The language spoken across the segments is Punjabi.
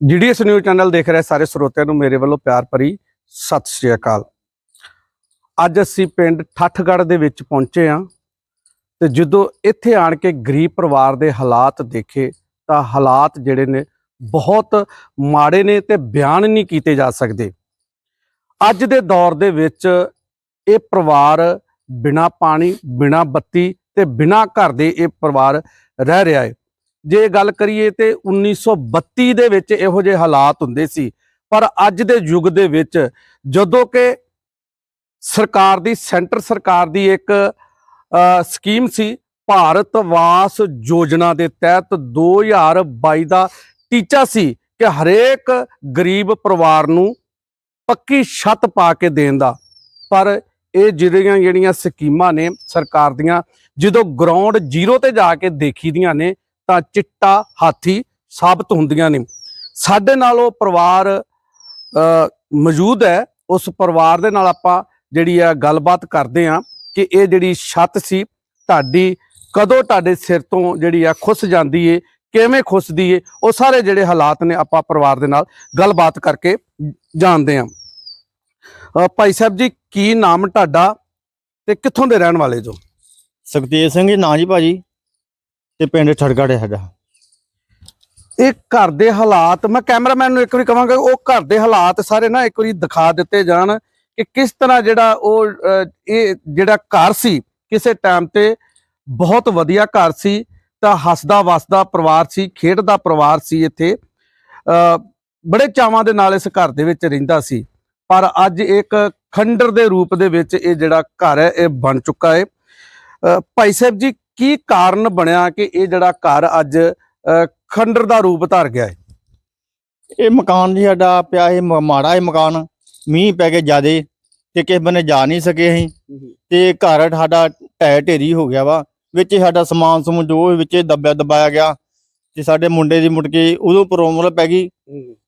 ਜੀਡੀਐਸ ਨਿਊਜ਼ ਚੈਨਲ ਦੇਖ ਰਹੇ ਸਾਰੇ ਸਰੋਤਿਆਂ ਨੂੰ ਮੇਰੇ ਵੱਲੋਂ ਪਿਆਰ ਭਰੀ ਸਤਿ ਸ਼੍ਰੀ ਅਕਾਲ। ਅੱਜ ਅਸੀਂ ਪਿੰਡ ਠੱਠਗੜ੍ਹ ਦੇ ਵਿੱਚ ਪਹੁੰਚੇ ਹਾਂ ਤੇ ਜਦੋਂ ਇੱਥੇ ਆਣ ਕੇ ਗਰੀਬ ਪਰਿਵਾਰ ਦੇ ਹਾਲਾਤ ਦੇਖੇ ਤਾਂ ਹਾਲਾਤ ਜਿਹੜੇ ਨੇ ਬਹੁਤ ਮਾੜੇ ਨੇ ਤੇ ਬਿਆਨ ਨਹੀਂ ਕੀਤੇ ਜਾ ਸਕਦੇ। ਅੱਜ ਦੇ ਦੌਰ ਦੇ ਵਿੱਚ ਇਹ ਪਰਿਵਾਰ ਬਿਨਾ ਪਾਣੀ, ਬਿਨਾ ਬੱਤੀ ਤੇ ਬਿਨਾ ਘਰ ਦੇ ਇਹ ਪਰਿਵਾਰ ਰਹਿ ਰਿਹਾ ਹੈ। ਜੇ ਗੱਲ ਕਰੀਏ ਤੇ 1932 ਦੇ ਵਿੱਚ ਇਹੋ ਜਿਹੇ ਹਾਲਾਤ ਹੁੰਦੇ ਸੀ। ਪਰ ਅੱਜ ਦੇ ਯੁੱਗ ਦੇ ਵਿੱਚ ਜਦੋਂ ਕਿ ਸਰਕਾਰ ਦੀ, ਸੈਂਟਰ ਸਰਕਾਰ ਦੀ ਇੱਕ ਸਕੀਮ ਸੀ ਭਾਰਤ ਵਾਸ ਯੋਜਨਾ ਦੇ ਤਹਿਤ 2022 ਦਾ ਟੀਚਾ ਸੀ ਕਿ ਹਰੇਕ ਗਰੀਬ ਪਰਿਵਾਰ ਨੂੰ ਪੱਕੀ ਛੱਤ ਪਾ ਕੇ ਦੇਣ ਦਾ। ਪਰ ਇਹ ਜਿਹੜੀਆਂ ਜਿਹੜੀਆਂ ਸਕੀਮਾਂ ਨੇ ਸਰਕਾਰ ਦੀਆਂ, ਜਦੋਂ ਗਰਾਊਂਡ ਜ਼ੀਰੋ ਤੇ ਜਾ ਕੇ ਦੇਖੀਦੀਆਂ ਨੇ ਤਾਂ ਚਿੱਟਾ ਹਾਥੀ ਸਾਬਤ ਹੁੰਦੀਆਂ ਨੇ। ਸਾਡੇ ਨਾਲ ਉਹ ਪਰਿਵਾਰ ਮੌਜੂਦ ਹੈ। ਉਸ ਪਰਿਵਾਰ ਦੇ ਨਾਲ ਆਪਾਂ ਜਿਹੜੀ ਆ ਗੱਲਬਾਤ ਕਰਦੇ ਆ ਕਿ ਇਹ ਜਿਹੜੀ ਛੱਤ ਸੀ, ਤੁਹਾਡੀ ਕਦੋਂ ਤੁਹਾਡੇ ਸਿਰ ਤੋਂ ਜਿਹੜੀ ਆ ਖੁੱਸ ਜਾਂਦੀ ਏ, ਕਿਵੇਂ ਖੁੱਸਦੀ ਏ, ਉਹ ਸਾਰੇ ਜਿਹੜੇ ਹਾਲਾਤ ਨੇ ਆਪਾਂ ਪਰਿਵਾਰ ਦੇ ਨਾਲ ਗੱਲਬਾਤ ਕਰਕੇ ਜਾਣਦੇ ਆ ਭਾਈ ਸਾਹਿਬ ਜੀ, ਕੀ ਨਾਮ ਤੁਹਾਡਾ ਤੇ ਕਿੱਥੋਂ ਦੇ ਰਹਿਣ ਵਾਲੇ ਜੋ? ਸੁਖਦੇਵ ਸਿੰਘ ਜੀ, ਨਾਂ ਜੀ ਭਾਜੀ। ਤੇ ਪਿੰਡ ਠੜਗੜ ਹੈ ਸਾਡਾ। ਇਹ ਘਰ ਦੇ ਹਾਲਾਤ ਮੈਂ ਕੈਮਰਾਮੈਨ ਨੂੰ ਇੱਕ ਵਾਰੀ ਕਹਾਂਗਾ ਉਹ ਘਰ ਦੇ ਹਾਲਾਤ ਸਾਰੇ ਨਾ ਇੱਕ ਵਾਰੀ ਦਿਖਾ ਦਿੱਤੇ ਜਾਣ ਕਿ ਕਿਸ ਤਰ੍ਹਾਂ ਜਿਹੜਾ ਉਹ ਇਹ ਜਿਹੜਾ ਘਰ ਸੀ ਕਿਸੇ ਟਾਈਮ ਤੇ ਬਹੁਤ ਵਧੀਆ ਘਰ ਸੀ ਤਾਂ ਹੱਸਦਾ ਵਸਦਾ ਪਰਿਵਾਰ ਸੀ ਖੇਡਦਾ ਪਰਿਵਾਰ ਸੀ ਇੱਥੇ। ਅਹ, ਬੜੇ ਚਾਵਾਂ ਦੇ ਨਾਲ ਇਸ ਘਰ ਦੇ ਵਿੱਚ ਰਹਿੰਦਾ ਸੀ। ਪਰ ਅੱਜ ਇੱਕ ਖੰਡਰ ਦੇ ਰੂਪ ਦੇ ਵਿੱਚ ਇਹ ਜਿਹੜਾ ਘਰ ਹੈ ਇਹ ਬਣ ਚੁੱਕਾ ਹੈ। ਅਹ, ਭਾਈ ਸਾਹਿਬ ਜੀ ਕੀ ਕਾਰਨ ਬਣਿਆ ਕਿ ਇਹ ਜਿਹੜਾ ਘਰ ਅੱਜ ਖੰਡਰ ਦਾ ਰੂਪ ਧਾਰ ਗਿਆ ਹੈ? ਇਹ ਮਕਾਨ ਜੀ ਸਾਡਾ ਪਿਆ ਇਹ ਮਾੜਾ ਹੈ ਮਕਾਨ ਮੀਂਹ ਪੈ ਕੇ ਜਿਆਦੇ ਤੇ ਕਿਸੇ ਬੰਨੇ ਜਾ ਨਹੀਂ ਸਕੇ ਅਸੀਂ। ਤੇ ਘਰ ਸਾਡਾ ਢਹਿ ਢੇਰੀ ਹੋ ਗਿਆ ਵਾ ਵਿੱਚ ਸਾਡਾ ਸਮਾਨ ਸਮੂਨ ਜੋ ਵਿੱਚ ਦੱਬਿਆ ਦਬਾਇਆ ਗਿਆ। ਤੇ ਸਾਡੇ ਮੁੰਡੇ ਦੀ ਮੁੜ ਕੇ ਉਦੋਂ ਪ੍ਰੋਬਲਮ ਪੈ ਗਈ।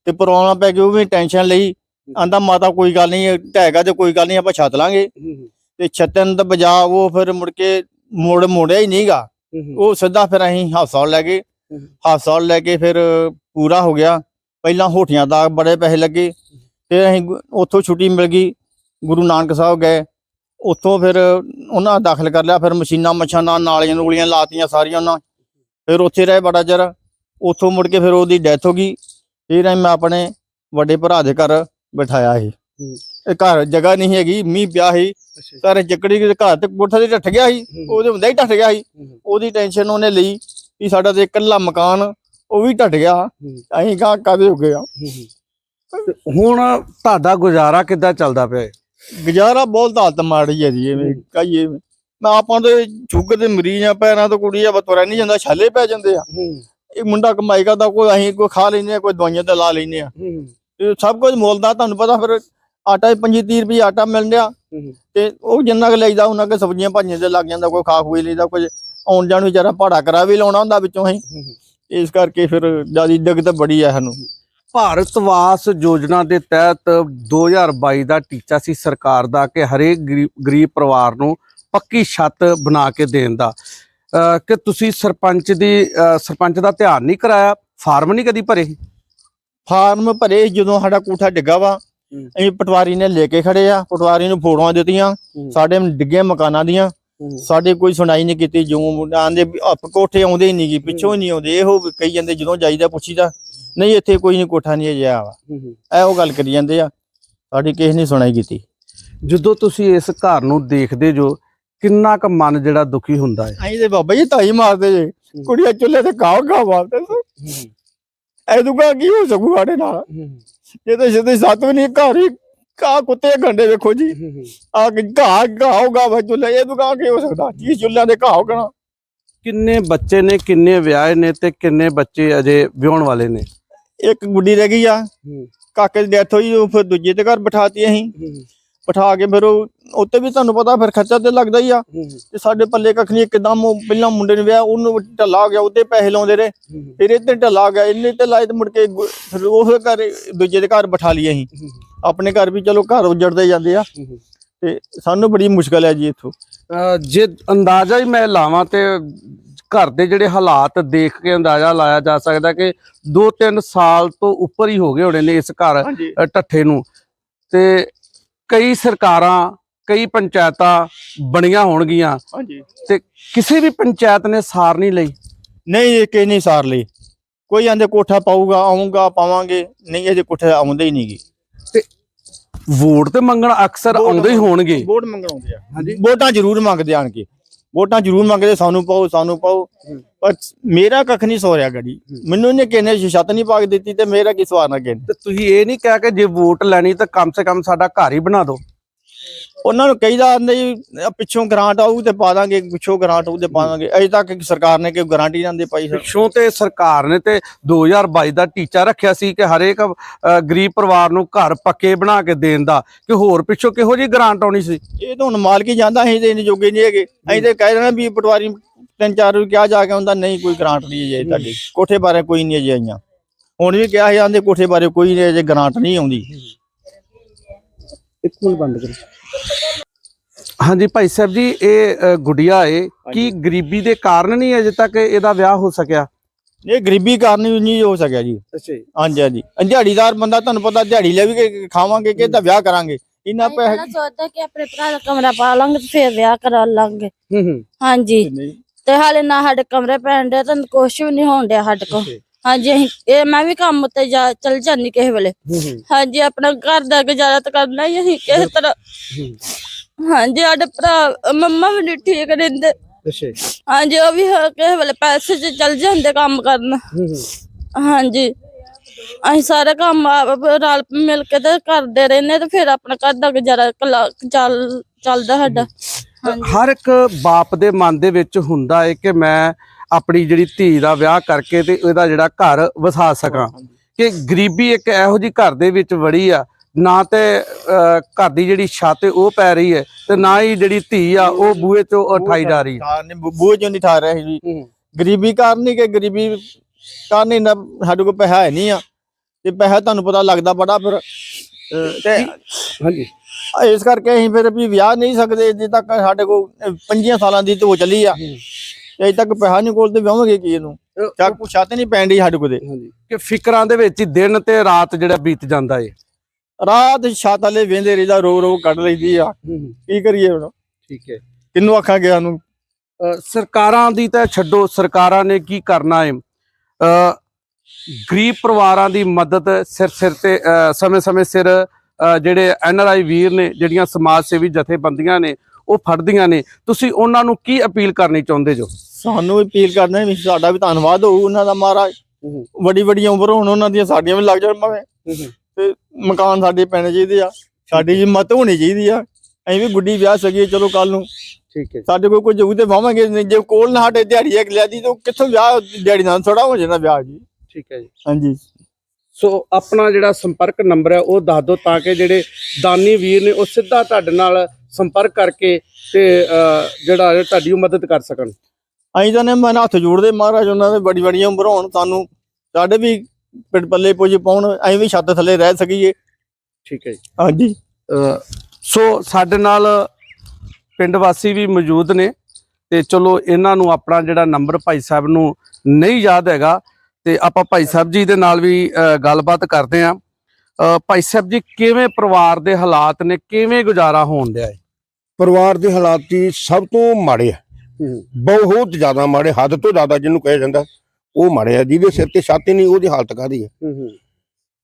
ਤੇ ਪ੍ਰੋਬਲਮ ਪੈ ਗਈ ਉਹ ਵੀ ਟੈਨਸ਼ਨ ਲਈ। ਆਂਦਾ ਮਾਤਾ ਕੋਈ ਗੱਲ ਨਹੀਂ ਢਹਿਗਾ ਤੇ ਕੋਈ ਗੱਲ ਨਹੀਂ ਆਪਾਂ ਛੱਤ ਲਾਂਗੇ। ਤੇ ਛੱਤਨ ਦਾ ਬਜਾ ਉਹ ਫਿਰ ਮੁੜ ਕੇ ਮੋੜ ਮੋੜਿਆ ਹੀ ਨਹੀਂਗਾ ਉਹ ਸਿੱਧਾ ਫਿਰ ਅਸੀਂ ਹਸਪਤਾਲ ਲੈ ਗਏ। ਹਸਪਤਾਲ ਲੈ ਕੇ ਫਿਰ ਪੂਰਾ ਹੋ ਗਿਆ। ਪਹਿਲਾਂ ਹੋਠੀਆਂ ਦਾ ਬੜੇ ਪੈਸੇ ਲੱਗੇ। ਫਿਰ ਅਸੀਂ ਉੱਥੋਂ ਛੁੱਟੀ ਮਿਲ ਗਈ। ਗੁਰੂ ਨਾਨਕ ਸਾਹਿਬ ਗਏ। ਉੱਥੋਂ ਫਿਰ ਉਹਨਾਂ ਦਾਖਲ ਕਰ ਲਿਆ। ਫਿਰ ਮਸ਼ੀਨਾਂ ਮਛਾਨਾਂ ਨਾਲੀਆਂ ਨੂਲੀਆਂ ਲਾਤੀਆਂ ਸਾਰੀਆਂ ਉਹਨਾਂ। ਫਿਰ ਉੱਥੇ ਰਹੇ ਬੜਾ ਚਿਰ। ਉੱਥੋਂ ਮੁੜ ਕੇ ਫਿਰ ਉਹਦੀ ਡੈਥ ਹੋ ਗਈ। ਫਿਰ ਅਸੀਂ ਮੈਂ ਆਪਣੇ ਵੱਡੇ ਭਰਾ ਦੇ ਘਰ ਬਿਠਾਇਆ ਸੀ। ਘਰ ਜਗ੍ਹਾ ਨਹੀਂ ਹੈਗੀ ਮੀਂਹ ਪਿਆ ਸੀ। ਘਰ ਚੱਕੜੀ ਦੇ ਘਰ ਤੇ ਕੋਠਾ ਤੇ ਢੱਠ ਗਿਆ ਸੀ ਉਹਦੇ ਹੁੰਦਾ ਹੀ ਢੱਠ ਗਿਆ ਸੀ। ਉਹਦੀ ਟੈਨਸ਼ਨ ਉਹਨੇ ਲਈ ਵੀ ਸਾਡਾ ਤੇ ਇਕੱਲਾ ਮਕਾਨ ਉਹ ਵੀ ਢੱਟ ਗਿਆ। ਅਸੀਂ ਕਾ ਕਾਦੇ ਹੋ ਗਏ ਆ? ਤੇ ਹੁਣ ਤੁਹਾਡਾ ਗੁਜ਼ਾਰਾ ਕਿੱਦਾਂ ਚੱਲਦਾ ਪਿਆ ਗੁਜ਼ਾਰਾ ਬਹੁਤ ਹਾਲਤ ਮਾੜੀ ਹੈ ਜੀ ਐਵੇਂ ਕਹੀਏ ਮੈਂ ਆਪਾਂ ਤੇ ਸ਼ੂਗਰ ਦੇ ਮਰੀਜ਼ ਆ ਪੈਰਾਂ ਤੋਂ ਕੁੜੀ ਆ ਬਤੋਰਾ ਨਹੀਂ ਜਾਂਦਾ ਛਾਲੇ ਪੈ ਜਾਂਦੇ ਆ। ਇਹ ਮੁੰਡਾ ਕਮਾਈ ਕਰਦਾ ਕੋਈ ਅਸੀਂ ਕੋਈ ਖਾ ਲੈਨੇ ਆ ਕੋਈ ਦਵਾਈਆਂ ਤੇ ਲਾ ਲੈਨੇ ਆ। ਇਹ ਸਭ ਕੁਝ ਮੁੱਲ ਦਾ ਤੁਹਾਨੂੰ ਪਤਾ ਫਿਰ ਆਟਾ 25 30 ਰੁਪਏ ਆਟਾ ਮਿਲ ਰਿਹਾ ਤੇ ਉਹ ਜਿੰਨਾ ਕੁ ਲਈਦਾ ਉਹਨਾਂ ਕੇ ਸਬਜ਼ੀਆਂ ਭਾਜੀਆਂ ਤੇ ਲੱਗ ਜਾਂਦਾ ਕੋਈ ਖਾ ਖੂਈ ਲਈਦਾ ਕੁਝ ਆਉਣ ਜਾਣ ਵਿਚਾਰਾ ਭਾੜਾ ਕਰਾ ਵੀ ਲਾਉਣਾ ਹੁੰਦਾ ਵਿੱਚੋਂ ਅਸੀਂ ਇਸ ਕਰਕੇ ਫਿਰ ਜਿਆਦੀ ਦਿੱਕਤ ਬੜੀ ਆ ਸਾਨੂੰ। ਭਾਰਤ ਵਾਸ ਯੋਜਨਾ ਦੇ ਤਹਿਤ 2022 ਦਾ ਟੀਚਾ ਸੀ ਸਰਕਾਰ ਦਾ ਕਿ ਹਰੇਕ ਗਰੀਬ ਪਰਿਵਾਰ ਨੂੰ ਪੱਕੀ ਛੱਤ ਬਣਾ ਕੇ ਦੇਣ ਦਾ। ਕਿ ਤੁਸੀਂ ਸਰਪੰਚ ਦੀ ਸਰਪੰਚ ਦਾ ਧਿਆਨ ਨਹੀਂ ਕਰਾਇਆ? ਫਾਰਮ ਨਹੀਂ ਕਦੀ ਭਰੇ? ਫਾਰਮ ਭਰੇ ਜਦੋਂ ਸਾਡਾ ਕੋਠਾ ਡਿੱਗਾ ਵਾ ਅਸੀਂ ਪਟਵਾਰੀ ਨੇ ਲੈ ਕੇ ਖੜੇ ਆ ਪਟਵਾਰੀ ਨੂੰ ਫੋਟੋਆਂ ਦਿੱਤੀਆਂ ਸਾਡੇ ਡਿੱਗੇ ਮਕਾਨਾਂ ਦੀਆਂ। ਸਾਡੇ ਕੋਈ ਸੁਣਾਈ ਨਹੀਂ ਕੀਤੀ ਜੋ ਆਂਦੇ ਆਪ ਕੋਠੇ ਆਉਂਦੇ ਹੀ ਨਹੀਂ ਗੀ ਪਿੱਛੋਂ ਹੀ ਨਹੀਂ ਆਉਂਦੇ ਇਹੋ ਕਹੀ ਜਾਂਦੇ ਜਦੋਂ ਜਾਈਦਾ ਪੁੱਛੀਦਾ ਨਹੀਂ ਇੱਥੇ ਕੋਈ ਨਹੀਂ ਕੋਠਾ ਨਹੀਂ ਅਜਿਹਾ ਵਾ। ਇਹੋ ਗੱਲ ਕਰੀ ਜਾਂਦੇ ਆ ਸਾਡੀ ਕਿਸੇ ਨੇ ਸੁਣਾਈ ਕੀਤੀ। ਜਦੋਂ ਤੁਸੀਂ ਇਸ ਘਰ ਨੂੰ ਦੇਖਦੇ ਜੋ ਕਿੰਨਾ ਕੁ ਮਨ ਜਿਹੜਾ ਦੁਖੀ ਹੁੰਦਾ ਹੈ? ਅਸੀਂ ਤੇ ਬਾਬਾ ਜੀ ਤਾਈ ਮਾਰਦੇ ਜੇ ਕੁੜੀਆਂ ਚੁੱਲ੍ਹੇ ਤੇ ਕਾਹ ਕਾਹ ਮਾਰਦੇ ਸੀ। ਐ ਦੁਗਾ ਕੀ ਹੋ ਸਕੂ ਸਾਡੇ ਨਾਲ? ਇਹ ਤਾਂ ਸਿੱਧੇ ਸੱਤ ਵੀ ਨਹੀਂ ਘਰ ਹੀ ਕਾ ਕੁੱਤੇ ਘੰਡੇ ਵੇਖੋ ਜੀ। ਆ ਘਾਹ ਘਾਹ ਹੋਗਾ ਵਾ ਚੁੱਲ੍ਹੇ ਇਹ ਦੁਗਾ ਕੀ ਹੋ ਸਕਦਾ? ਜੀ ਚੁੱਲ੍ਹਿਆਂ ਦੇ ਘਾਹ ਹੋਣਾ ਕਿੰਨੇ ਬੱਚੇ ਨੇ ਕਿੰਨੇ ਵਿਆਹੇ ਨੇ ਤੇ ਕਿੰਨੇ ਬੱਚੇ ਅਜੇ ਵਿਆਹਣ ਵਾਲੇ ਨੇ? ਇੱਕ ਗੁੱਡੀ ਰਹਿ ਗਈ ਆ। ਕਾਕੇ ਦੀ ਡੈਥ ਹੋਈ ਉਹ ਫਿਰ ਦੂਜੇ ਦੇ ਘਰ ਬਿਠਾਤੀ ਅਸੀਂ। ਬਿਠਾ ਕੇ ਫਿਰ ਉੱਤੇ ਵੀ ਤੁਹਾਨੂੰ ਪਤਾ ਫਿਰ ਖਰਚਾ ਤੇ ਲੱਗਦਾ ਹੀ ਆ। ਤੇ ਸਾਡੇ ਪੱਲੇ ਕੱਖ ਨਹੀਂ ਇੱਕਦਮ ਪਹਿਲਾਂ ਮੁੰਡੇ ਨੇ ਵਿਆਹ ਉਹਨੂੰ ਢੱਲਾ ਗਿਆ ਉੱਤੇ ਪੈਸੇ ਲਾਉਂਦੇ ਰਹੇ। ਫਿਰ ਇੱਥੇ ਢੱਲਾ ਗਿਆ ਇੰਨੇ ਤੇ ਲਾਏ ਤੇ ਮੁੜ ਕੇ ਫਿਰ ਉਹ ਘਰ ਦੂਜੇ ਦੇ ਘਰ ਬਿਠਾ ਲਈ ਅਸੀਂ। ਆਪਣੇ ਘਰ ਵੀ ਚਲੋ ਘਰ ਉਜੜਦੇ ਜਾਂਦੇ ਆ। ਤੇ ਸਾਨੂੰ ਬੜੀ ਮੁਸ਼ਕਲ ਹੈ ਜੀ ਇੱਥੋਂ। ਜੇ ਅੰਦਾਜ਼ਾ ਹੀ ਮੈਂ ਲਾਵਾਂ ਤੇ ਘਰ ਦੇ ਜਿਹੜੇ ਹਾਲਾਤ ਦੇਖ ਕੇ ਅੰਦਾਜ਼ਾ ਲਾਇਆ ਜਾ ਸਕਦਾ ਕਿ 2-3 ਸਾਲ ਤੋਂ ਉੱਪਰ ਹੀ ਹੋ ਗਏ ਹੋਣੇ ਨੇ ਇਸ ਘਰ ਢੱਠੇ ਨੂੰ। ਤੇ ਕਈ ਸਰਕਾਰਾਂ ਕਈ ਪੰਚਾਇਤਾਂ ਬਣੀਆਂ ਹੋਣਗੀਆਂ ਹਾਂਜੀ। ਤੇ ਕਿਸੇ ਵੀ ਪੰਚਾਇਤ ਨੇ ਸਾਰ ਨਹੀਂ ਲਈ? ਨਹੀਂ ਇਹ ਕਿ ਨਹੀਂ ਸਾਰ ਲਈ। ਕੋਈ ਆਂਦੇ ਕੋਠਾ ਪਾਊਗਾ ਆਉਂਗਾ ਪਾਵਾਂਗੇ। ਨਹੀਂ ਇਹਦੇ ਕੋਠੇ ਆਉਂਦੇ ਹੀ ਨਹੀਂਗੇ। ਵੋਟ ਤੇ ਮੰਗਣ ਅਕਸਰ ਆਉਂਦੇ ਹੀ ਹੋਣਗੇ। ਵੋਟ ਮੰਗਣ ਆਉਂਦੇ ਆ। ਹਾਂਜੀ। ਵੋਟਾਂ ਜ਼ਰੂਰ ਮੰਗਦੇ ਆਣ ਕੇ ਵੋਟਾਂ ਜ਼ਰੂਰ ਮੰਗਦੇ ਸਾਨੂੰ ਪਾਓ ਸਾਨੂੰ ਪਾਓ। ਪਰ ਮੇਰਾ ਕੱਖ ਨਹੀਂ ਸੋਰਿਆ ਗੜੀ। ਮੈਨੂੰ ਇਹਨੇ ਕਿਨੇ ਛੱਤ ਨਹੀਂ ਪਾ ਕੇ ਦਿੱਤੀ ਤੇ ਮੇਰਾ ਕੀ ਸਵਾਰਨਾ ਕਿਨੇ ਤੇ ਤੁਸੀਂ ਇਹ ਨਹੀਂ ਕਿਹਾ ਕਿ ਜੇ ਵੋਟ ਲੈਣੀ ਤਾਂ ਕਮ ਸੇ ਕਮ ਸਾਡਾ ਘਰ ਹੀ ਬਣਾ ਦਿਓ। ਉਹਨਾਂ ਨੂੰ ਕਹੀਦਾ ਜੀ ਆਹ ਪਿੱਛੋਂ ਗ੍ਰਾਂਟ ਆਊ ਤੇ ਪਾ ਦਾਂਗੇ ਪਿੱਛੋਂ ਗ੍ਰਾਂਟ ਆਊ ਤੇ ਪਾ ਦਾਂਗੇ। ਅਜੇ ਤੱਕ ਸਰਕਾਰ ਨੇ ਕੋਈ ਗਾਰੰਟੀ ਨਾ ਦੇ ਪਾਈ ਪਿੱਛੋਂ ਤੇ ਸਰਕਾਰ ਨੇ ਤੇ 2022 ਦਾ ਟੀਚਾ ਰੱਖਿਆ ਸੀ ਕਿ ਹਰੇਕ ਗਰੀਬ ਪਰਿਵਾਰ ਨੂੰ ਘਰ ਪੱਕੇ ਬਣਾ ਕੇ ਦੇਣ ਦਾ ਕਿ ਹੋਰ ਪਿੱਛੋਂ ਕਿਹੋ ਜੀ ਗ੍ਰਾਂਟ ਆਉਣੀ ਸੀ? ਇਹ ਤਾਂ ਹੁਣ ਮਾਲਕ ਹੀ ਜਾਂਦਾ ਅਸੀਂ ਤੇ ਜੋਗੇ ਨਹੀਂ ਹੈਗੇ। ਅਸੀਂ ਤੇ ਕਹਿ ਦੇਣਾ ਵੀ ਪਟਵਾਰੀ ਤਿੰਨ ਚਾਰ ਵਾਰ ਕਿਹਾ ਜਾ ਕੇ ਹੁੰਦਾ ਨਹੀਂ ਕੋਈ ਗ੍ਰਾਂਟ ਨਹੀਂ ਜੇ ਤੁਹਾਡੀ। ਕੋਠੇ ਬਾਰੇ ਕੋਈ ਨਹੀਂ ਅਜੇ ਆਈਆਂ। ਹੁਣ ਵੀ ਕਿਹਾ ਜਾਂਦੇ ਕੋਠੇ ਬਾਰੇ ਕੋਈ ਨਹੀਂ ਅਜੇ ਗ੍ਰਾਂਟ ਨਹੀਂ ਆਉਂਦੀ। ਇੱਕ ਮਿੰਟ ਬੰਦ ਕਰੋ। ਹਾਂਜੀ ਭਾਈ ਸਾਹਿਬ ਜੀ ਇਹ ਅ, ਗੁੜੀਆ ਏ। ਕੀ ਗਰੀਬੀ ਦੇ ਕਾਰਨ ਨਹੀਂ ਅਜੇ ਤੱਕ ਇਹਦਾ ਵਿਆਹ ਹੋ ਸਕਿਆ? ਇਹ ਗਰੀਬੀ ਕਾਰਨ ਨਹੀਂ ਹੋ ਸਕਿਆ ਜੀ। ਅੱਛਾ ਹਾਂਜੀ ਹਾਂਜੀ। ਦਿਹਾੜੀਦਾਰ ਬੰਦਾ ਤੁਹਾਨੂੰ ਪਤਾ ਦਿਹਾੜੀ ਲੈ ਵੀ ਕੇ ਖਾਵਾਂਗੇ ਕਿ ਤਾਂ ਵਿਆਹ ਕਰਾਂਗੇ। ਇੰਨਾ ਪੈਸੇ ਸੋਚਦਾ ਕਿ ਆਪਣੇ ਭਰਾ ਦਾ ਕਮਰਾ ਪਾ ਲਾਂਗੇ ਤੇ ਫਿਰ ਵਿਆਹ ਕਰਾ ਲਾਂਗੇ। ਹੂੰ ਹੂੰ। ਹਾਂਜੀ। ਨਹੀਂ। ਤੇ ਹਾਲੇ ਨਾ ਸਾਡੇ ਕਮਰੇ ਪੈਣ ਡਿਆ ਤਾਂ ਕੁਛ ਵੀ ਨਹੀਂ ਹੋਣ ਡਿਆ ਸਾਡੇ ਕੋਲ। ਹਾਂਜੀ ਅਸੀਂ ਇਹ ਮੈਂ ਵੀ ਕੰਮ ਉੱਤੇ ਜਾ ਚਲ ਜਾਂਦੀ ਕਿਸੇ ਵੇਲੇ। ਹੂੰ ਹੂੰ। ਹਾਂਜੀ ਆਪਣਾ ਘਰ ਦਾ ਗੁਜ਼ਾਰਾ ਤਾਂ ਕਰਨਾ ਹੀ ਅਸੀਂ ਕਿਸੇ ਤਰ੍ਹਾਂ ਹਾਂਜੀ ਸਾਡੇ ਭਰਾ ਮੰਮਾ ਵੀ ਨੀ ਠੀਕ ਰਹਿੰਦੇ। ਅੱਛਾ। ਹਾਂਜੀ ਉਹ ਵੀ ਹ- ਕਿਸੇ ਵੇਲੇ ਪੈਸੇ 'ਚ ਚਲ ਜਾਂਦੇ ਕੰਮ ਕਰਨ। ਹੂੰ ਹੂੰ। ਹਾਂਜੀ ਅਸੀਂ ਸਾਰੇ ਕੰਮ ਆਪ ਰਲ ਮਿਲ ਕੇ ਤੇ ਕਰਦੇ ਰਹਿੰਦੇ ਤੇ ਫਿਰ ਆਪਣਾ ਘਰ ਦਾ ਗੁਜ਼ਾਰਾ ਕਲਾ- ਚੱਲ ਚੱਲਦਾ ਸਾਡਾ। ਹਰ ਇੱਕ ਬਾਪ ਦੇ ਮਨ ਦੇ ਵਿੱਚ ਹੁੰਦਾ ਹੈ ਕਿ ਮੈਂ ਆਪਣੀ ਜਿਹੜੀ ਧੀ ਦਾ ਵਿਆਹ ਕਰਕੇ ਤੇ ਉਹਦਾ ਜਿਹੜਾ ਘਰ ਵਸਾ ਸਕਾਂ। ਕਿ ਗਰੀਬੀ ਇੱਕ ਇਹੋ ਜੀ ਘਰ ਦੇ ਵਿੱਚ ਵੜੀ ਆ ਨਾ ਤੇ ਘਰ ਦੀ ਜਿਹੜੀ ਛੱਤ ਹੈ ਉਹ ਪੈ ਰਹੀ ਹੈ ਤੇ ਨਾ ਹੀ ਜਿਹੜੀ ਧੀ ਆ ਉਹ ਬੂਹੇ ਚੋਂ ਉਠਾਈ ਜਾ ਰਹੀ। ਹੈ ਬੂਝ ਜੋ ਨਹੀਂ ਠਾ ਰਿਹਾ ਜੀ। ਗਰੀਬੀ ਕਾਰਨ ਨਹੀਂ ਕਿ ਗਰੀਬੀ ਕਾਰਨ ਇੰਨਾ ਸਾਡੇ ਕੋਲ ਪੈਸਾ ਹੈ ਨਹੀਂ ਆ। ਤੇ ਪੈਸਾ ਤੁਹਾਨੂੰ ਪਤਾ ਲੱਗਦਾ ਬੜਾ ਫਿਰ ਅਹ, ਤੇ ਹਾਂਜੀ। ਇਸ ਕਰਕੇ ਅਸੀਂ ਫਿਰ ਵੀ ਵਿਆਹ ਨਹੀਂ ਸਕਦੇ ਜੇ ਤੱਕ ਸਾਡੇ ਕੋਲ 5 ਸਾਲਾਂ ਦੀ ਧੋ ਚੱਲੀ ਆ। ਅਜੇ ਤੱਕ ਪੈਸਾ ਨਹੀਂ ਕੋਲ ਤੇ ਵਿਆਹਾਂਗੇ ਕੀ ਇਹਨੂੰ? ਚੱਕ ਛੱਤ ਨਹੀਂ ਪੈਣ ਦੀ ਸਾਡੇ ਕੋਲ ਕਿ ਫਿਕਰਾਂ ਦੇ ਵਿੱਚ ਹੀ ਦਿਨ ਤੇ ਰਾਤ ਜਿਹੜਾ ਬੀਤ ਜਾਂਦਾ ਏ। ਰਾਤ ਛੱਤ ਵਾਲੇ ਵੇਂਦੇ ਰਹੀਦਾ ਰੋ ਰੋ ਕੱਢ ਲਈਦੀ ਆ। ਕੀ ਕਰੀਏ ਹੁਣ? ਠੀਕ ਹੈ। ਕਿੰਨੂੰ ਆਖਾਂਗੇ ਸਾਨੂੰ? ਸਰਕਾਰਾਂ ਦੀ ਤਾਂ ਛੱਡੋ ਸਰਕਾਰਾਂ ਨੇ ਕੀ ਕਰਨਾ ਅ, ਗਰੀਬ ਪਰਿਵਾਰਾਂ ਦੀ ਮਦਦ ਸਿਰ ਸਿਰ ਤੇ ਸਮੇਂ ਸਮੇਂ ਸਿਰ ਜਿਹੜੇ ਐਨ ਆਰ ਆਈ ਵੀਰ ਨੇ ਜਿਹੜੀਆਂ ਸਮਾਜ ਸੇਵੀ ਜਥੇਬੰਦੀਆਂ ਨੇ ਉਹ ਫੜਦੀਆਂ ਨੇ। ਤੁਸੀਂ ਉਹਨਾਂ ਨੂੰ ਕੀ ਅਪੀਲ ਕਰਨੀ ਚਾਹੁੰਦੇ ਜੋ? ਸਾਨੂੰ ਅਪੀਲ ਕਰਨਾ ਵੀ ਸਾਡਾ ਵੀ ਧੰਨਵਾਦ ਹੋਊ ਉਹਨਾਂ ਦਾ ਮਹਾਰਾਜ। ਵੱਡੀ ਵੱਡੀਆਂ ਉਮਰ ਹੋਣ ਉਹਨਾਂ ਦੀਆਂ ਸਾਡੀਆਂ ਵੀ ਲੱਗ ਜਾਣ ਭਾਵੇਂ। ਤੇ ਮਕਾਨ ਸਾਡੇ ਪੈਣੇ ਚਾਹੀਦੇ ਆ। ਸਾਡੀ ਹਿੰਮਤ ਹੋਣੀ ਚਾਹੀਦੀ ਆ। ਅਸੀਂ ਵੀ ਗੁੱਡੀ ਵਿਆਹ ਸਕੀਏ ਚਲੋ ਕੱਲ ਨੂੰ। ਠੀਕ ਹੈ। ਸਾਡੇ ਕੋਲ ਕੋਈ ਜਗੂ ਤੇ ਵਾਵਾਂਗੇ ਨਹੀਂ, ਜੇ ਕੋਲ ਨਾ ਸਾਡੇ ਦਿਹਾੜੀ ਇੱਕ ਲਿਆ ਦੀ ਤਾਂ ਕਿੱਥੋਂ ਵਿਆਹ ਦਿਹਾੜੀ ਨਾਲ ਥੋੜਾ ਹੋ ਜਾਂਦਾ ਵਿਆਹ ਜੀ। ਠੀਕ ਹੈ ਜੀ। ਹਾਂਜੀ। ਸੋ ਆਪਣਾ ਜਿਹੜਾ ਸੰਪਰਕ ਨੰਬਰ ਹੈ ਉਹ ਦੱਸ ਦਿਓ ਤਾਂ ਕਿ ਜਿਹੜੇ ਦਾਨੀ ਵੀਰ ਨੇ ਉਹ ਸਿੱਧਾ ਤੁਹਾਡੇ ਨਾਲ ਸੰਪਰਕ ਕਰਕੇ ਤੇ ਜਿਹੜਾ ਹੈ ਤੁਹਾਡੀ ਉਹ ਮਦਦ ਕਰ ਸਕਣ। ਅਸੀਂ ਤਾਂ ਨੇ ਮਨ ਹੱਥ ਜੋੜਦੇ ਮਹਾਰਾਜ ਉਹਨਾਂ ਦੇ ਬੜੀ ਬੜੀਆਂ ਉਮਰ ਹੋਣ ਸਾਨੂੰ ਸਾਡੇ ਵੀ ਪਿੰਡ ਪੱਲੇ ਪੁੱਜ ਪਾਉਣ ਅਸੀਂ ਵੀ ਛੱਤ ਥੱਲੇ ਰਹਿ ਸਕੀਏ। ਠੀਕ ਹੈ ਜੀ। ਹਾਂਜੀ। ਸੋ ਸਾਡੇ ਨਾਲ ਪਿੰਡ ਵਾਸੀ ਵੀ ਮੌਜੂਦ ਨੇ ਤੇ ਚਲੋ ਇਹਨਾਂ ਨੂੰ ਆਪਣਾ ਜਿਹੜਾ ਨੰਬਰ ਭਾਈ ਸਾਹਿਬ ਨੂੰ ਨਹੀਂ ਯਾਦ ਹੈਗਾ ਤੇ ਆਪਾਂ ਭਾਈ ਸਾਹਿਬ ਜੀ ਦੇ ਨਾਲ ਵੀ ਗੱਲਬਾਤ ਕਰਦੇ ਆਂ। ਭਾਈ ਸਾਹਿਬ ਜੀ ਕਿਵੇਂ ਪਰਿਵਾਰ ਦੇ ਹਾਲਾਤ ਨੇ? ਕਿਵੇਂ ਗੁਜ਼ਾਰਾ ਹੋਣ ਡਿਆ ਹੈ ਪਰਿਵਾਰ ਦੇ ਹਾਲਾਤ ਜੀ ਸਭ ਤੋਂ ਮਾੜੇ ਆ। ਬਹੁਤ ਜ਼ਿਆਦਾ ਮਾੜੇ ਹੱਦ ਤੋਂ ਜ਼ਿਆਦਾ ਜਿਹਨੂੰ ਕਿਹਾ ਜਾਂਦਾ ਉਹ ਮਾੜੇ ਆ। ਜਿਹਦੇ ਸਿਰ ਤੇ ਛੱਤ ਨਹੀਂ ਉਹਦੀ ਹਾਲਤ ਕਾਦੀ ਹੈ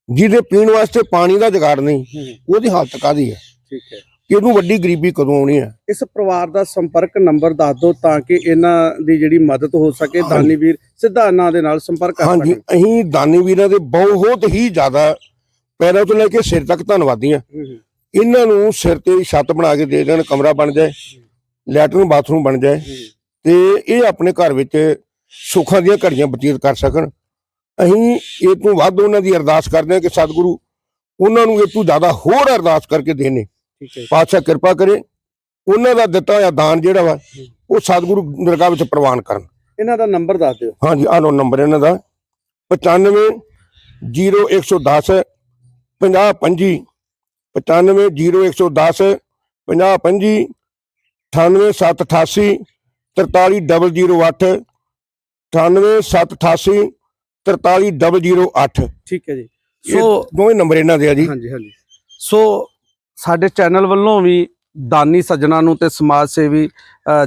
ਜਿਹਦੇ ਪੀਣ ਵਾਸਤੇ ਪਾਣੀ ਦਾ ਜੁਗਾੜ ਨਹੀਂ ਉਹਦੀ ਹਾਲਤ ਕਾਦੀ ਹੈ ਠੀਕ ਹੈ। ਇਹਨੂੰ ਵੱਡੀ ਗਰੀਬੀ ਕਦੋਂ ਆਉਣੀ ਹੈ? ਇਸ ਪਰਿਵਾਰ ਦਾ ਸੰਪਰਕ ਨੰਬਰ ਦੱਸ ਦਿਓ ਤਾਂ ਕਿ ਇਹਨਾਂ ਦੀ ਜਿਹੜੀ ਮਦਦ ਹੋ ਸਕੇ ਦਾਨੀ ਵੀਰ ਸਿੱਧਾ ਇਹਨਾਂ ਦੇ ਨਾਲ ਸੰਪਰਕ ਕਰ ਹਾਂਜੀ ਸਕਣ ਅਸੀਂ ਦਾਨੀ ਵੀਰਾਂ ਦੇ ਬਹੁਤ ਹੀ ਜ਼ਿਆਦਾ ਪੈਰਾਂ ਤੋਂ ਲੈ ਕੇ ਸਿਰ ਤੱਕ ਧੰਨਵਾਦੀ ਹਾਂ ਇਹਨਾਂ ਨੂੰ ਸਿਰ ਤੇ ਛੱਤ ਬਣਾ ਕੇ ਦੇ ਦੇਣ ਕਮਰਾ ਬਣ ਜਾਏ ਲੈਟਰਨ ਬਾਥਰੂਮ ਬਣ ਜਾਏ ਤੇ ਇਹ ਆਪਣੇ ਘਰ ਵਿੱਚ ਸੁੱਖਾਂ ਦੀਆਂ ਘੜੀਆਂ ਬਤੀਤ ਕਰ ਸਕਣ। ਅਸੀਂ ਇਹ ਤੋਂ ਵੱਧ ਉਹਨਾਂ ਦੀ ਅਰਦਾਸ ਕਰਦੇ ਹਾਂ ਕਿ ਸਤਿਗੁਰੂ ਉਹਨਾਂ ਨੂੰ ਇਹ ਤੋਂ ਜ਼ਿਆਦਾ ਹੋਰ ਅਰਦਾਸ ਕਰਕੇ ਦੇਣੇ। ਠੀਕ ਹੈ ਪਾਤਸ਼ਾਹ ਕਿਰਪਾ ਕਰੇ ਉਹਨਾਂ ਦਾ ਦਿੱਤਾ ਹੋਇਆ ਦਾਨ ਜਿਹੜਾ ਵਾ ਉਹ ਸਤਿਗੁਰੂ ਦਰਗਾਹ ਵਿੱਚ ਪ੍ਰਵਾਨ ਕਰਨ। ਇਹਨਾਂ ਦਾ ਨੰਬਰ ਦੱਸ ਦਿਓ। ਹਾਂਜੀ ਆਹ ਲਓ ਨੰਬਰ ਇਹਨਾਂ ਦਾ। 95 0110 50 25 95 0110 50 25 98788 43008 98788 43008 ਠੀਕ ਹੈ ਜੀ। ਸੋ ਸੋ ਦੋਵੇਂ ਨੰਬਰ ਇਹਨਾਂ ਦੇ ਆ ਜੀ। ਹਾਂਜੀ ਹਾਂਜੀ। ਸੋ ਸਾਡੇ ਚੈਨਲ ਵੱਲੋਂ ਵੀ ਦਾਨੀ ਸੱਜਣਾ ਨੂੰ ਤੇ ਸਮਾਜ ਸੇਵੀ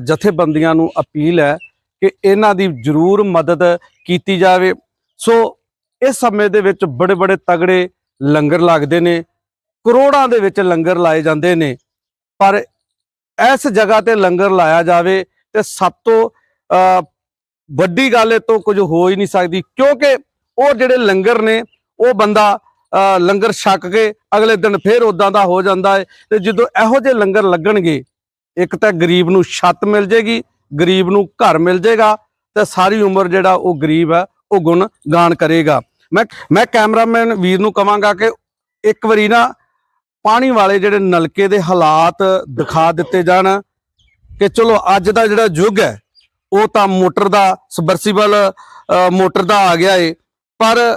ਜਥੇਬੰਦੀਆਂ ਨੂੰ ਅਪੀਲ ਹੈ ਕਿ ਇਹਨਾਂ ਦੀ ਜ਼ਰੂਰ ਮਦਦ ਕੀਤੀ ਜਾਵੇ। ਸੋ ਇਸ ਸਮੇਂ ਦੇ ਵਿੱਚ ਬੜੇ ਬੜੇ ਤਗੜੇ ਲੰਗਰ ਲੱਗਦੇ ਨੇ, ਕਰੋੜਾਂ ਦੇ ਵਿੱਚ ਲੰਗਰ ਲਾਏ ਜਾਂਦੇ ਨੇ, ਪਰ ਇਸ ਜਗ੍ਹਾ ਤੇ ਲੰਗਰ ਲਾਇਆ ਜਾਵੇ ਤੇ ਸਭ ਤੋਂ ਵੱਡੀ ਗੱਲ ਇਹ ਤੋਂ ਕੁਝ ਹੋ ਹੀ ਨਹੀਂ ਸਕਦੀ ਕਿਉਂਕਿ ਉਹ ਜਿਹੜੇ ਲੰਗਰ ਨੇ, ਉਹ ਬੰਦਾ ਲੰਗਰ ਛਕ ਕੇ ਅਗਲੇ ਦਿਨ ਫੇਰ ਉਦਾਂ ਦਾ ਹੋ ਜਾਂਦਾ ਹੈ ਤੇ ਜਦੋਂ ਇਹੋ ਜਿਹੇ ਲੰਗਰ ਲੱਗਣਗੇ, ਇੱਕ ਤਾਂ ਗਰੀਬ ਨੂੰ ਛੱਤ ਮਿਲ ਜੇਗੀ, ਗਰੀਬ ਨੂੰ ਘਰ ਮਿਲ ਜੇਗਾ ਤੇ ਸਾਰੀ ਉਮਰ ਜਿਹੜਾ ਉਹ ਗਰੀਬ ਹੈ, ਉਹ ਗੁਣ ਗਾਣ ਕਰੇਗਾ। ਮੈਂ ਮੈਂ ਕੈਮਰਾਮੈਨ ਵੀਰ ਨੂੰ ਕਵਾਂਗਾ ਕਿ ਇੱਕ ਵਾਰੀ ਨਾ ਪਾਣੀ ਵਾਲੇ ਜਿਹੜੇ ਨਲਕੇ ਦੇ ਹਾਲਾਤ ਦਿਖਾ ਦਿੱਤੇ ਜਾਣ ਕਿ ਚਲੋ ਅੱਜ ਦਾ ਜਿਹੜਾ ਯੁੱਗ ਹੈ, ਉਹ ਤਾਂ ਮੋਟਰ ਦਾ, ਸਬਰਸੀਬਲ ਮੋਟਰ ਦਾ ਆ ਗਿਆ ਏ, ਪਰ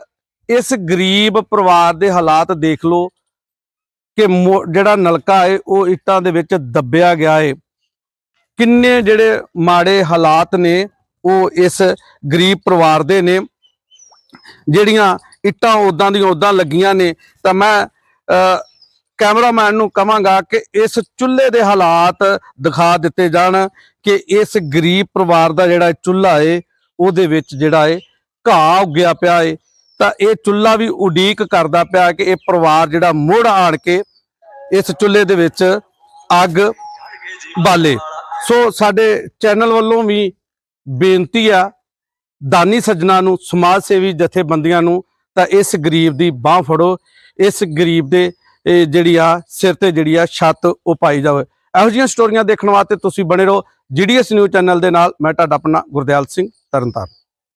ਇਸ ਗਰੀਬ ਪਰਿਵਾਰ ਦੇ ਹਾਲਾਤ ਦੇਖ ਲਓ ਕਿ ਮੋ- ਜਿਹੜਾ ਨਲਕਾ ਏ ਉਹ ਇੱਟਾਂ ਦੇ ਵਿੱਚ ਦੱਬਿਆ ਗਿਆ ਏ। ਕਿੰਨੇ ਜਿਹੜੇ ਮਾੜੇ ਹਾਲਾਤ ਨੇ ਉਹ ਇਸ ਗਰੀਬ ਪਰਿਵਾਰ ਦੇ ਨੇ। ਜਿਹੜੀਆਂ ਇੱਟਾਂ ਉਦਾਂ ਦੀਆਂ ਉਦਾਂ ਲੱਗੀਆਂ ਨੇ ਤਾਂ ਮੈਂ ਅ, ਕੈਮਰਾਮੈਨ ਨੂੰ ਕਹਾਂਗਾ ਕਿ ਇਸ ਚੁੱਲ੍ਹੇ ਦੇ ਹਾਲਾਤ ਦਿਖਾ ਦਿੱਤੇ ਜਾਣ ਕਿ ਇਸ ਗਰੀਬ ਪਰਿਵਾਰ ਦਾ ਜਿਹੜਾ ਚੁੱਲ੍ਹਾ ਏ ਉਹਦੇ ਵਿੱਚ ਜਿਹੜਾ ਏ ਘਾਹ ਉੱਗਿਆ ਪਿਆ ਏ। ਤਾਂ ਇਹ ਚੁੱਲ੍ਹਾ ਵੀ ਉਡੀਕ ਕਰਦਾ ਪਿਆ ਕਿ ਇਹ ਪਰਿਵਾਰ ਜਿਹੜਾ ਮੁੜ ਆਣ ਕੇ ਇਸ ਚੁੱਲ੍ਹੇ ਦੇ ਵਿੱਚ ਅੱਗ ਬਾਲੇ। ਸੋ ਸਾਡੇ ਚੈਨਲ ਵੱਲੋਂ ਵੀ ਬੇਨਤੀ ਆ, ਦਾਨੀ ਸੱਜਣਾ ਨੂੰ, ਸਮਾਜ ਸੇਵੀ ਜਥੇਬੰਦੀਆਂ ਨੂੰ, ਤਾਂ ਇਸ ਗਰੀਬ ਦੀ ਬਾਹ ਫੜੋ। ਇਸ ਗਰੀਬ ਦੇ ਜਿਹੜੀ ਆ, ਸਿਰ ਤੇ ਜਿਹੜੀ ਆ ਛੱਤ ਉਹ ਪਾਈ ਜਾਵੇ। ਇਹੋ ਜਿਹੀਆਂ ਸਟੋਰੀਆਂ ਦੇਖਣ ਵਾਸਤੇ ਤੁਸੀਂ ਬਣੇ ਰਹੋ ਜੀਡੀਐਸ ਨਿਊਜ਼ ਚੈਨਲ ਦੇ ਨਾਲ। ਮੈਂ ਤੁਹਾਡਾ ਆਪਣਾ ਗੁਰਦਿਆਲ ਸਿੰਘ ਤਰਨਤਾਰਨ।